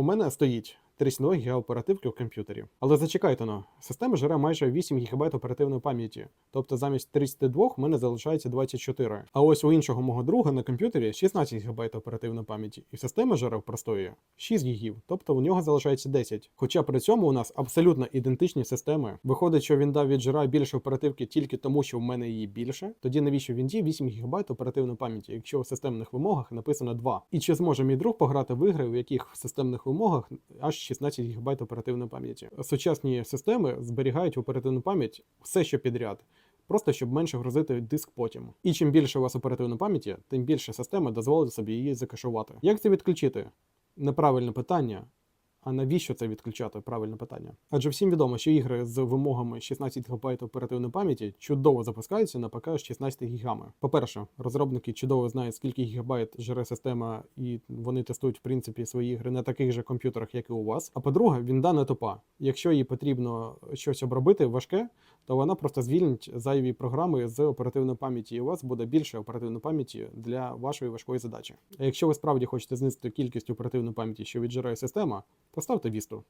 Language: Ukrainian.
У мене стоїть 32 ГБ оперативки в комп'ютері. Але зачекайте но, система жре майже 8 ГБ оперативної пам'яті. Тобто замість 32 в мене залишається 24. А ось у іншого мого друга на комп'ютері 16 ГБ оперативної пам'яті, і система жре в простої 6 ГБ, тобто у нього залишається 10. Хоча при цьому у нас абсолютно ідентичні системи. Виходить, що він дав віджирає більше оперативки тільки тому, що в мене її більше. Тоді навіщо він дій 8 ГБ оперативної пам'яті, якщо у системних вимогах написано 2? І чи зможе мій друг пограти в ігри, в яких в системних вимогах аж 16 ГБ оперативної пам'яті? Сучасні системи зберігають в оперативну пам'ять все, що підряд. Просто щоб менше грузити диск потім. І чим більше у вас оперативної пам'яті, тим більше система дозволить собі її закашувати. Як це відключити? Неправильне питання. А навіщо це відключати? Правильне питання. Адже всім відомо, що ігри з вимогами 16 ГБ оперативної пам'яті чудово запускаються на ПК з 16 гігами. По-перше, розробники чудово знають, скільки гігабайт жере система, і вони тестують в принципі свої ігри на таких же комп'ютерах, як і у вас. А по-друге, він не тупа. Якщо їй потрібно щось обробити важке, то вона просто звільнить зайві програми з оперативної пам'яті, і у вас буде більше оперативної пам'яті для вашої важкої задачі. А якщо ви справді хочете знизити кількість оперативної пам'яті, що віджирає система, поставте вісту.